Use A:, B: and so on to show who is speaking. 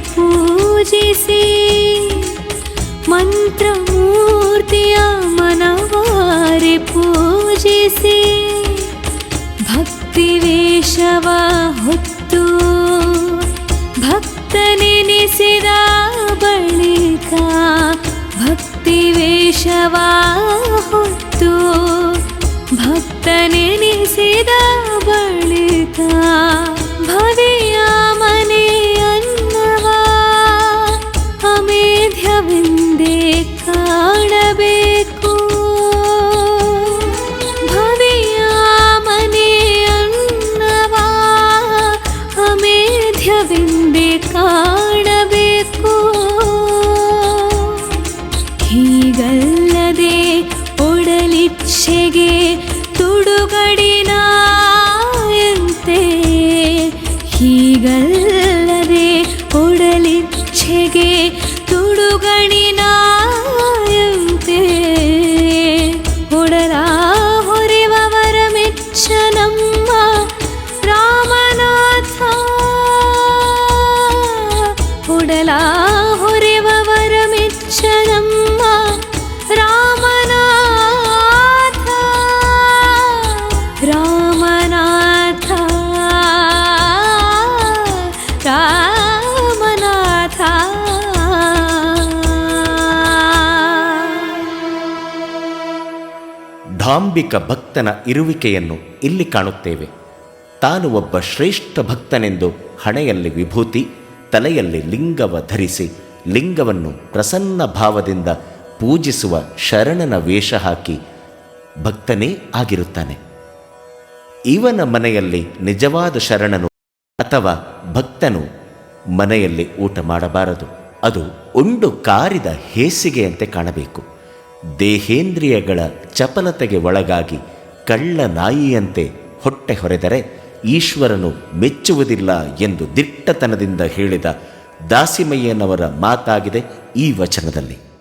A: ಪೂಜಿಸಿ ಮಂತ್ರಮೂರ್ತಿಯ ಮನವಾರೆ ಪೂಜಿಸಿ ಭಕ್ತಿ ವೇಷವ ಹೊತ್ತು ಭಕ್ತನೆನಿಸಿದ ಬಳಿಕ ಭಕ್ತಿ ವೇಷವ ಹೊತ್ತು ಭಕ್ತನೆನಿಸಿದ ಬಳಿಕ ಒಡಲಿಚ್ಛೆಗೆ ತುಡುಗಡಿನಾಯಂತೆ ಹೀಗಲ್ಲದೆ ಒಡಲಿಚ್ಛೆಗೆ ತುಡುಗಣಿನಾಯಂತೆ
B: ಢಾಂಬಿಕ ಭಕ್ತನ ಇರುವಿಕೆಯನ್ನು ಇಲ್ಲಿ ಕಾಣುತ್ತೇವೆ. ತಾನು ಒಬ್ಬ ಶ್ರೇಷ್ಠ ಭಕ್ತನೆಂದು ಹಣೆಯಲ್ಲಿ ವಿಭೂತಿ, ತಲೆಯಲ್ಲಿ ಲಿಂಗವ ಧರಿಸಿ, ಲಿಂಗವನ್ನು ಪ್ರಸನ್ನ ಭಾವದಿಂದ ಪೂಜಿಸುವ ಶರಣನ ವೇಷ ಹಾಕಿ ಭಕ್ತನೇ ಆಗಿರುತ್ತಾನೆ. ಇವನ ಮನೆಯಲ್ಲಿ ನಿಜವಾದ ಶರಣನು ಅಥವಾ ಭಕ್ತನು ಮನೆಯಲ್ಲಿ ಊಟ ಮಾಡಬಾರದು. ಅದು ಉಂಡು ಕಾರಿದ ಹೇಸಿಗೆಯಂತೆ ಕಾಣಬೇಕು. ದೇಹೇಂದ್ರಿಯಗಳ ಚಪಲತೆಗೆ ಒಳಗಾಗಿ ಕಳ್ಳ ನಾಯಿಯಂತೆ ಹೊಟ್ಟೆ ಹೊರೆದರೆ ಈಶ್ವರನು ಮೆಚ್ಚುವುದಿಲ್ಲ ಎಂದು ದಿಟ್ಟತನದಿಂದ ಹೇಳಿದ ದಾಸಿಮಯ್ಯನವರ ಮಾತಾಗಿದೆ ಈ ವಚನದಲ್ಲಿ.